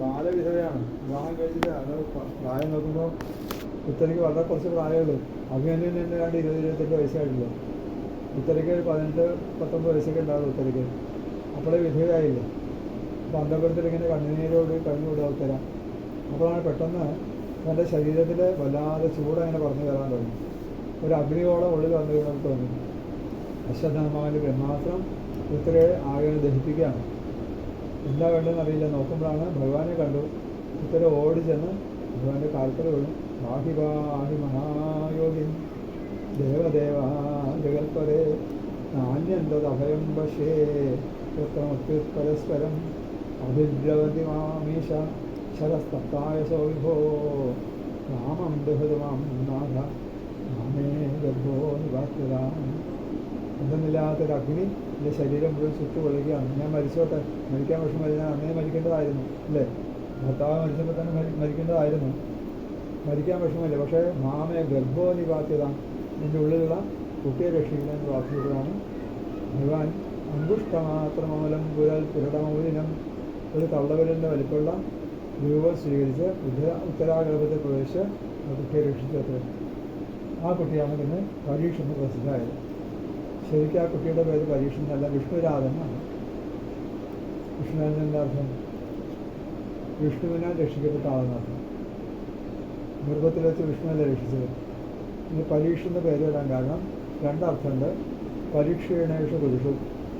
ബാലവിധവയാണ്. വിവാഹം കഴിച്ചിട്ട് അത് പ്രായം നോക്കുമ്പോൾ ഉത്തരയ്ക്ക് വളരെ കുറച്ച് പ്രായമുള്ളൂ അഭിമന്യുവിന് തന്നെ രണ്ട് ഇരുപത് ഇരുപത്തെട്ട് വയസ്സായിട്ടുള്ളൂ. ഉത്തരയ്ക്ക് ഒരു പതിനെട്ട് പത്തൊമ്പത് വയസ്സൊക്കെ ഉണ്ടാവുള്ളൂ ഉത്തരയ്ക്ക്. അപ്പോഴേ വിധവയായില്ല അപ്പോൾ അന്തപുരത്തിൽ ഇങ്ങനെ കണ്ണുനീരോട് കഴിഞ്ഞുകൂടുക ഉത്തര. അപ്പോഴാണ് പെട്ടെന്ന് തന്റെ ശരീരത്തിൽ വല്ലാതെ ചൂട് അങ്ങനെ പറഞ്ഞു തരാൻ തുടങ്ങി. ഒരു അഗ്നിയോളം ഉള്ളിൽ വന്നു കഴിഞ്ഞാൽ തോന്നി അശ്വത്ഥാമാവിന്റെ ബ്രഹ്മാസ്ത്രം ഉത്തരയെ ആകെ ദഹിപ്പിക്കുകയാണ്. എന്താ വേണ്ടതെന്ന് അറിയില്ല നോക്കുമ്പോഴാണ് ഭഗവാനെ കണ്ടു ഉത്തര ഓടി ചെന്ന് ഭഗവാന്റെ കാൽക്കൽ വീണു ബാഹി ബാഹി മഹായോഗി ദേവദേവ ജഗൽപരേ നാണ്യന്തദഭയം വശേ പുത്രമത്യുത് പരസ്പരം അഭിദ്രവതി മാമീശ ശരസ്തപ്തായ സൗവിഭോ രാമം ദഹൃതമാം നാഥ രാമേ ഗർഭോ നിവാസ്യതാം എന്തെന്നില്ലാത്തൊരു അഗ്നി എന്റെ ശരീരം മുഴുവൻ ചുറ്റു കൊള്ളുകയാണ് ഞാൻ മരിച്ചോട്ടെ. മരിക്കാൻ വിഷമം ഞാൻ അന്നേ മരിക്കേണ്ടതായിരുന്നു അല്ലേ? ഭർത്താവ് മരിച്ചപ്പോൾ തന്നെ മരി മരിക്കേണ്ടതായിരുന്നു. മരിക്കാൻ വിഷമമില്ല പക്ഷേ മാമയെ ഗർഭവതി ഗർഭോനിപാത്യത എന്റെ ഉള്ളിലുള്ള കുട്ടിയെ രക്ഷിക്കുന്നതിന് പ്രാർത്ഥിച്ചതാണ്. ഭഗവാൻ അങ്കുഷ്ടമാത്രമൂലം പുരൽ പുരടമൂലിനം ഒരു തള്ളവരന്റെ വലിപ്പമുള്ള രൂപം സ്വീകരിച്ച് ഉത്തര ഉത്തരാഗർഭത്തിൽ പ്രവേശിച്ച് ആ കുട്ടിയെ രക്ഷിച്ചത് ആ കുട്ടിയാണ് പിന്നെ പരീക്ഷ പ്രസിദ്ധമായത് ശരിക്കും ആ കുട്ടിയുടെ പേര് പരീക്ഷ എന്നല്ല വിഷ്ണുരാധൻ എന്നാണ് വിഷ്ണുരാധൻ എന്താ അർത്ഥം? വിഷ്ണുവിനാൽ രക്ഷിക്കപ്പെട്ട ആളെന്നർത്ഥം ഗർഭത്തിൽ വെച്ച് വിഷ്ണുവിനെ രക്ഷിച്ചത്. ഇനി പരീക്ഷ എന്ന പേര് വരാൻ കാരണം രണ്ടർത്ഥമുണ്ട്. പരീക്ഷണേഷ പുരുഷു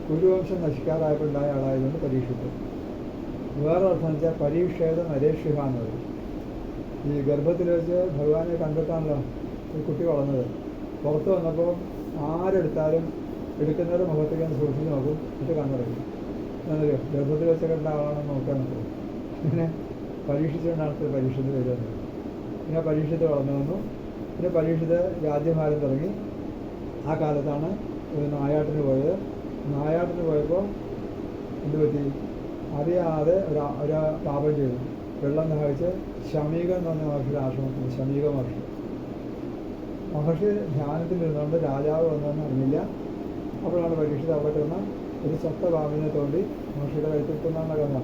കുരുവംശം നശിക്കാറായപ്പോൾ ആളായതുകൊണ്ട് പരീക്ഷിച്ചു. വേറെ അർത്ഥം വെച്ചാൽ പരീക്ഷയുടെ നരേഷിഹ എന്ന് പറയും. ഈ ഗർഭത്തിൽ വെച്ച് ഭഗവാനെ കണ്ടിട്ടാണല്ലോ ഈ കുട്ടി വളർന്നത്. പുറത്ത് വന്നപ്പോൾ ആരെടുത്താലും എടുക്കുന്നവരുടെ മുഖത്തേക്ക് സൂക്ഷിച്ച് നോക്കും. എന്നിട്ട് കണ്ണടയ്ക്കും എന്നറിയോ ഗർഭത്തിൽ വെച്ച കണ്ട ആളാണെന്ന് നോക്കാൻ നോക്കും പിന്നെ പരീക്ഷിച്ചുകൊണ്ടാണ് ഇപ്പോൾ പരീക്ഷത്തിൽ വരുന്നത് പിന്നെ പരീക്ഷത്തിൽ വളർന്നു വന്നു. പിന്നെ പരീക്ഷിത് രാജ്യഭാരം തുടങ്ങി. ആ കാലത്താണ് ഒരു നായാട്ടിന് പോയത്. നായാട്ടിന് പോയപ്പോൾ എന്ത് പറ്റി? അറിയാതെ ഒരു ഒരു പാപം ചെയ്തു. വെള്ളം ദാഹിച്ച് ശമീകം എന്ന് പറഞ്ഞ മഹർഷിയുടെ ആശ്രമത്തിൽ ശമീക മഹർഷി. മഹർഷി ധ്യാനത്തിലിരുന്നുകൊണ്ട് രാജാവ് വന്നതെന്ന് അറിഞ്ഞില്ല. അപ്പോഴാണ് പരീക്ഷിത് അവിടെ കിടന്ന ഒരു പാമ്പിനെ തോണ്ടി മഹർഷിയുടെ കഴുത്തിട്ടുന്നാണ് കഥ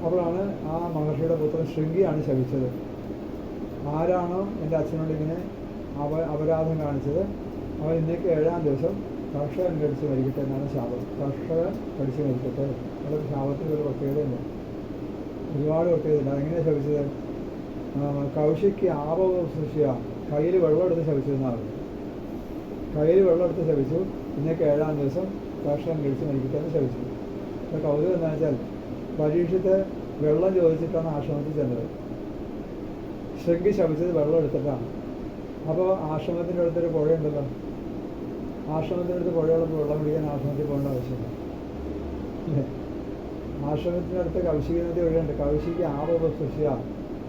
അപ്പോഴാണ് ആ മഹർഷിയുടെ പുത്രൻ ശൃംഗിയാണ് ശവിച്ചത് ആരാണോ എന്റെ അച്ഛനോട് ഇങ്ങനെ അവ അപരാധം കാണിച്ചത് അവൻ ഇന്നേക്ക് ഏഴാം ദിവസം കർഷകൻ കടിച്ച് മരിക്കട്ടെ എന്നാണ് ശാപം. കർഷകൻ കടിച്ച് മരിക്കട്ടെ. അവിടെ ശാപത്തിൽ ഒരു പ്രത്യേകതയുണ്ട്. ഒരുപാട് പ്രത്യേകതയുണ്ട്. അതെങ്ങനെയാണ് ശവിച്ചത് കൗശിക്ക് ആപവ സൃഷ്ടിയ. കയ്യിൽ വെള്ളം എടുത്ത് എന്നാണ് കയ്യിൽ വെള്ളം എടുത്ത് ശപിച്ചു ഇന്നേക്ക് ഏഴാം ദിവസം ഭക്ഷണം കഴിച്ച് മരിക്കട്ടെന്ന് ശവിച്ചു. അപ്പോൾ കൗതുകം എന്താ വെച്ചാൽ പരീക്ഷത്തെ വെള്ളം ചോദിച്ചിട്ടാണ് ആശ്രമത്തിൽ ചെന്നത്. ശൃംഗി ശവിച്ചത് വെള്ളം എടുത്തിട്ടാണ്. അപ്പോൾ ആശ്രമത്തിന്റെ അടുത്തൊരു പുഴയുണ്ടല്ലോ. ആശ്രമത്തിന്റെ അടുത്ത് പുഴയുള്ളപ്പോൾ വെള്ളം കുടിക്കാൻ ആശ്രമത്തിൽ പോകേണ്ട ആവശ്യമില്ല. ആശ്രമത്തിനടുത്ത് കൗശികി നദി ഒഴുകുന്നുണ്ട്. കൗശികി ആറ് സൃഷ്യ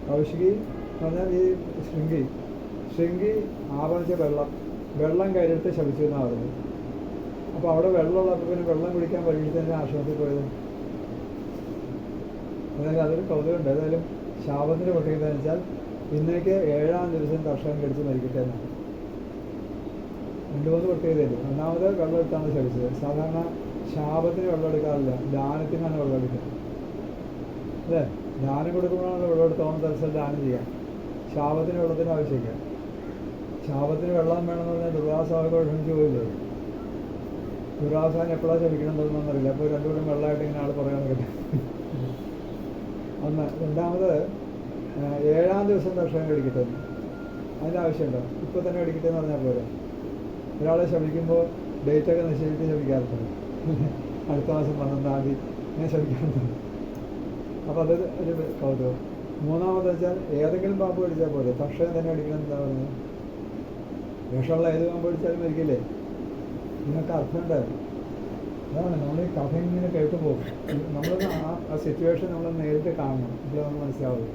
കൗശികി പറഞ്ഞാൽ ഈ ശൃംഗി. ശൃംഗി ആവണിച്ച വെള്ളം വെള്ളം കയ്യിലെടുത്ത് എന്നാ പറഞ്ഞത്. അപ്പോൾ അവിടെ വെള്ളമുള്ളപ്പോൾ പിന്നെ വെള്ളം കുടിക്കാൻ പരീക്ഷിച്ചതിന് ആശ്രമത്തിൽ പോയത്? അതായത് അതൊരു കൗതുകമുണ്ട് ഏതായാലും ശാപത്തിന്റെ പ്രത്യേകത വെച്ചാൽ ഇന്നേക്ക് ഏഴാം ദിവസം കർഷകൻ കടിച്ച് മരിക്കട്ടെ എന്നാണ്. രണ്ട് മൂന്ന് പ്രത്യേകതയുണ്ട് ഒന്നാമത് വെള്ളം എടുത്താണ് ശവിച്ചത് സാധാരണ ശാപത്തിന് വെള്ളം എടുക്കാറില്ല. ദാനത്തിനാണ് വെള്ളം എടുക്കുന്നത്. അല്ലേ? ദാനം കൊടുക്കുമ്പോഴാണ് വെള്ളം എടുത്തോളം തരത്തിൽ ദാനം ചെയ്യാം ശാപത്തിന് വെള്ളത്തിന് ആവശ്യമില്ല. ശാപത്തിന് വെള്ളം വേണമെന്ന് പറഞ്ഞാൽ ദുർവാസാവോട് ക്ഷണിച്ചു പോയില്ലേ ദുർവാസാൻ എപ്പോഴാണ് ശമിക്കണമെന്നൊന്നും അറിയില്ല അപ്പോൾ രണ്ടുകൂടെ വെള്ളമായിട്ട് ഇങ്ങനെ ആൾ പറയാൻ കേട്ടെ ഒന്ന് രണ്ടാമത് ഏഴാം ദിവസം ദർശനം കടിക്കട്ടെ അതിന്റെ ആവശ്യമുണ്ടോ? ഇപ്പോൾ തന്നെ കടിക്കട്ടെ എന്ന് പറഞ്ഞാൽ പോരെ. ഒരാളെ ശമിക്കുമ്പോൾ ഡേറ്റൊക്കെ നിശ്ചയിച്ച് ശമിക്കാറുണ്ട് അടുത്ത മാസം പന്ത്രണ്ടാം തീയതി ഞാൻ ശമിക്കാറുണ്ട് അപ്പോൾ അത് ഒരു കൗതുകം. മൂന്നാമത് വെച്ചാൽ ഏതെങ്കിലും പാമ്പ് കടിച്ചാൽ പോലെ തക്ഷകം തന്നെ അടിക്കണം എന്താ പറയുന്നത് വിഷമുള്ള ഏത് പാമ്പ് കടിച്ചാലും മരിക്കില്ലേ? ഇതിനൊക്കെ അർത്ഥമുണ്ടായിരുന്നു അതാണ് നമ്മൾ ഈ കഥ ഇങ്ങനെ കേട്ടു പോകും. നമ്മൾ ആ സിറ്റുവേഷൻ നമ്മൾ നേരിട്ട് കാണണം. ഇതിലൊന്നും നമുക്ക് മനസ്സിലാവുള്ളൂ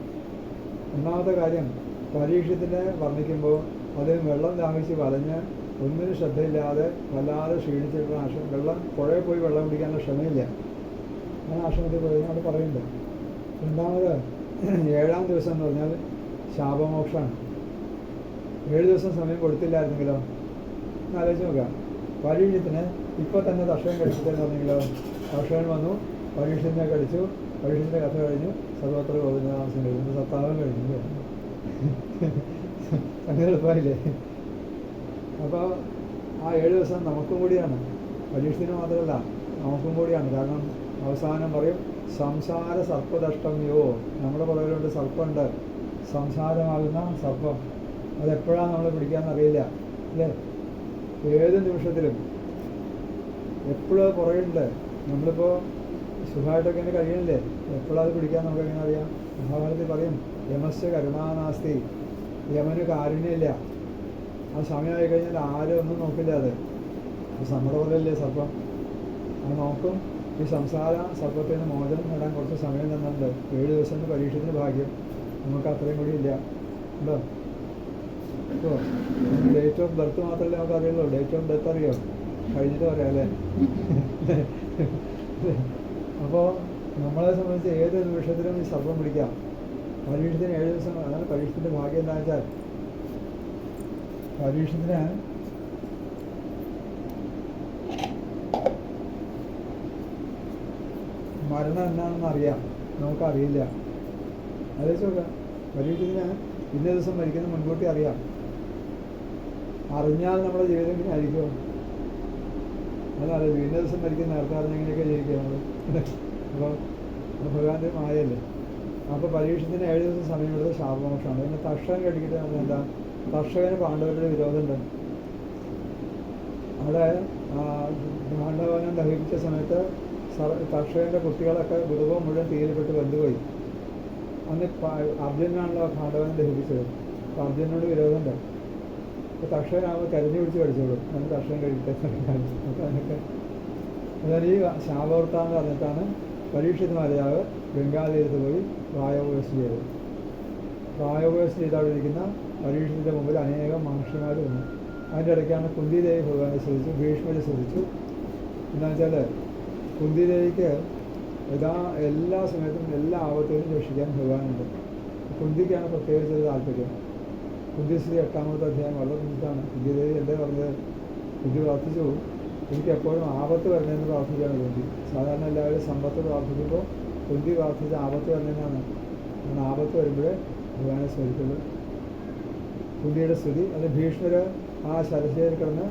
ഒന്നാമത്തെ കാര്യം പരീക്ഷത്തിനെ വർണിക്കുമ്പോൾ അത് വെള്ളം ദാഹിച്ച് വലഞ്ഞ് ഒന്നിനും ശ്രദ്ധയില്ലാതെ വല്ലാതെ ക്ഷീണിച്ചിട്ടുള്ള ആശ്രമം വെള്ളം പുഴയിൽ പോയി വെള്ളം കുടിക്കാനുള്ള ക്ഷമയില്ല. അങ്ങനെ ആശ്രമത്തിൽ പോയി അവിടെ പറയുന്നുണ്ട്. രണ്ടാമത് ഏഴാം ദിവസം എന്ന് പറഞ്ഞാൽ ശാപമോക്ഷമാണ്. ഏഴ് ദിവസം സമയം കൊടുത്തില്ലായിരുന്നെങ്കിലോ? ആലോചിച്ച് നോക്കാം. പരീക്ഷത്തിന് ഇപ്പോൾ തന്നെ ദർശനം കഴിച്ചിട്ടെന്ന് പറഞ്ഞെങ്കിലോ വന്നു പരീക്ഷത്തിനെ കഴിച്ചു പരീക്ഷത്തിന്റെ കഥ കഴിഞ്ഞു സർവത്ര ഗോവിന്ദനാമസം കഴിഞ്ഞു സപ്താഹം കഴിഞ്ഞു അങ്ങനെ എളുപ്പമായില്ലേ? അപ്പോൾ ആ ഏഴ് ദിവസം നമുക്കും കൂടിയാണ്. പരീക്ഷത്തിന് മാത്രമല്ല നമുക്കും കൂടിയാണ്. കാരണം അവസാനം പറയും സംസാര സർപ്പദഷ്ടം യോ? നമ്മുടെ പുറകിലുണ്ട് സർപ്പമുണ്ട്. സംസാരമാകുന്ന സർപ്പം. അതെപ്പോഴാണ് നമ്മൾ പിടിക്കാമെന്നറിയില്ല അല്ലേ? ഏത് നിമിഷത്തിലും. എപ്പോഴും പുറകിലുണ്ട് നമ്മളിപ്പോൾ സുഖമായിട്ടൊക്കെ ഇങ്ങനെ കഴിയണില്ലേ എപ്പോഴത് പിടിക്കാൻ നമുക്ക് എങ്ങനെ അറിയാം? മഹാഭാരതത്തിൽ പറയും യമസ് കരുണാനാസ്തി യമന് കാരുണ്യമില്ല. ആ സമയമായി കഴിഞ്ഞാൽ ആരും ഒന്നും നോക്കില്ല അത്. അത് പോലെയല്ലേ സർപ്പം? അത് നോക്കും. ഈ സംസാര സർപ്പത്തിൽ നിന്ന് മോചനം നേടാൻ കുറച്ച് സമയം തന്നുണ്ട് ഏഴ് ദിവസം പരീക്ഷത്തിന് ഭാഗ്യം. നമുക്ക് അത്രയും കൂടി ഇല്ല. ഉണ്ടോ? ഡേറ്റ് ഓഫ് ബർത്ത് മാത്രമല്ലേ നമുക്ക് അറിയുള്ളൂ. ഡേറ്റ് ഓഫ് ഡെത്ത് അറിയാം? കഴിഞ്ഞിട്ട് പറയാം അല്ലേ അപ്പോൾ നമ്മളെ സംബന്ധിച്ച് ഏത് നിമിഷത്തിലും ഈ സർപ്പം പിടിക്കാം. പരീക്ഷത്തിന് ഏഴ് ദിവസം അതാണ് പരീക്ഷത്തിന്റെ ഭാഗ്യം എന്താ വെച്ചാൽ പരീക്ഷത്തിന് മരണം എന്താണെന്ന് അറിയാം. നമുക്കറിയില്ല. അതേ ചോദിക്കാം പരീക്ഷത്തിന് ഇന്ന ദിവസം മരിക്കുന്ന മുൻകൂട്ടി അറിയാം. അറിഞ്ഞാൽ നമ്മുടെ ജീവിതം ഇങ്ങനെ ആയിരിക്കുമോ? അതാണ് വീണ്ടും ദിവസം മരിക്കുന്ന നേരത്തെ അറിഞ്ഞെങ്ങനെയൊക്കെ ജീവിക്കുന്നത്. അപ്പോൾ ഭഗവാന്റെ മായല്ലേ അപ്പോൾ പരീക്ഷത്തിന് ഏഴ് ദിവസം സമയമെടുത്ത് ശാപമോക്ഷമാണ്. പിന്നെ തർഷകൻ കേട്ടിട്ട് നമ്മൾ എന്താ? തർഷകന് പാണ്ഡവരുടെ വിരോധമുണ്ട്. അവിടെ പാണ്ഡവനം ദഹിപ്പിച്ച സമയത്ത് കർഷകന്റെ കുട്ടികളൊക്കെ ഗുരുവം മുഴുവൻ തീയിൽപ്പെട്ട് വെന്തുപോയി അന്ന് അർജുനാണല്ലോ പാണ്ഡവനെ ദഹിപ്പിച്ചത്. അപ്പോൾ അർജുനോട് വിരോധമുണ്ട്. അപ്പോൾ കർഷകനാകുമ്പോൾ തെരഞ്ഞു പിടിച്ച് പഠിച്ചോളൂ. നമ്മൾ കർഷകൻ കഴിക്കട്ടെ അപ്പോൾ അതിനൊക്കെ ഈ ശാപവൃത്താന്ന് പറഞ്ഞിട്ടാണ് പരീക്ഷിത് മലയാവ് ബംഗാളിയിലേക്ക് പോയി പ്രായോപവേശം ചെയ്തത്. പ്രായോപവേശം ചെയ്തവിടെയിരിക്കുന്ന പരീക്ഷത്തിന്റെ മുമ്പിൽ അനേകം മഹർഷിമാർ വന്നു. അതിന്റെ ഇടയ്ക്കാണ് കുന്തിദേവി ഭഗവാനെ ശ്രദ്ധിച്ചു ഭീഷ്മരെ ശ്രദ്ധിച്ചു. എന്താ വെച്ചാൽ കുന്തിദേവിക്ക് എല്ലാ എല്ലാ സമയത്തും എല്ലാ ആപത്തുകളും രക്ഷിക്കാൻ ഭഗവാനുണ്ട്. കുന്തിക്കാണ് പ്രത്യേകിച്ച് താല്പര്യം. കുന്തിശ്രീ എട്ടാമത്തെ അധ്യായം വളരെ ബുദ്ധിമുട്ടാണ് കുന്തിദേവി എന്താ പറഞ്ഞത് കുന്തി പ്രാർത്ഥിച്ചു എനിക്ക് എപ്പോഴും ആപത്ത് വരണമെന്ന് പ്രാർത്ഥിക്കാണ് കുന്തി സാധാരണ എല്ലാവരും സമ്പത്ത് പ്രാർത്ഥിക്കുമ്പോൾ കുന്തി പ്രാർത്ഥിച്ച ആപത്ത് വരണമെന്നാണ് അങ്ങനെ ആപത്ത് വരുമ്പോഴേ ഭഗവാനെ സ്മരിക്കുള്ളൂ. കുന്തിയുടെ സ്തുതി അത് ഭീഷ്മര് ആ ശരശയിൽ കിടന്ന്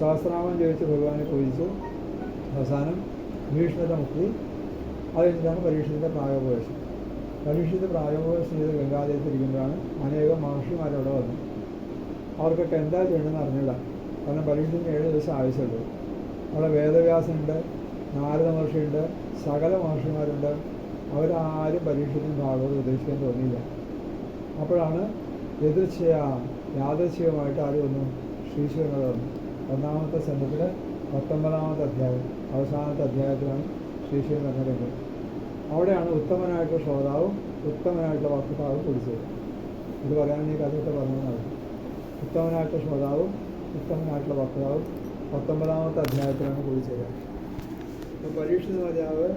സഹസ്രനാമം ചോദിച്ച് ഭഗവാനെ പൂജിച്ചു. അവസാനം ഭീഷ്മരുടെ മുക്തി. അത് കഴിഞ്ഞിട്ടാണ് പരീക്ഷത്തിന്റെ പ്രായോപവേശം പരീക്ഷത്തിൽ പ്രായോഗിക ചെയ്ത് ഗംഗാതീരത്തിരിക്കുമ്പോഴാണ് അനേകം മഹർഷിമാരവിടെ വന്നു. അവർക്കൊക്കെ എന്താ ചെയ്യണമെന്ന് അറിഞ്ഞില്ല കാരണം പരീക്ഷത്തിന് ഏഴ് ദിവസം ആവശ്യമുള്ളൂ. അവിടെ വേദവ്യാസനുണ്ട് നാരദ മഹർഷിയുണ്ട് സകല മഹർഷിമാരുണ്ട്. അവരാരും പരീക്ഷത്തിന് ഭാഗവത് ഉദ്ദേശിക്കാൻ തോന്നിയില്ല. അപ്പോഴാണ് എതിർച്ചയ യാദൃച്ഛികമായിട്ട് ആര് വന്നു? ശ്രീശുവനോട് വന്നു. ഒന്നാമത്തെ സെന്റത്തിൽ പത്തൊമ്പതാമത്തെ അധ്യായം അവസാനത്തെ അധ്യായത്തിലാണ് ശ്രീശുവൻ പറഞ്ഞിട്ടുണ്ട് അവിടെയാണ് ഉത്തമനായിട്ടുള്ള ശ്രോതാവും ഉത്തമനായിട്ടുള്ള വക്താവും കുടിച്ചത്. ഇത് പറയാൻ ഈ കഥയൊക്കെ പറഞ്ഞതാണ്. ഉത്തമനായിട്ടുള്ള ശ്രോതാവും ഉത്തമനായിട്ടുള്ള വക്താവും പത്തൊമ്പതാമത്തെ അധ്യായത്തിലാണ് കുടിച്ചത്. പരീക്ഷ മര്യാദ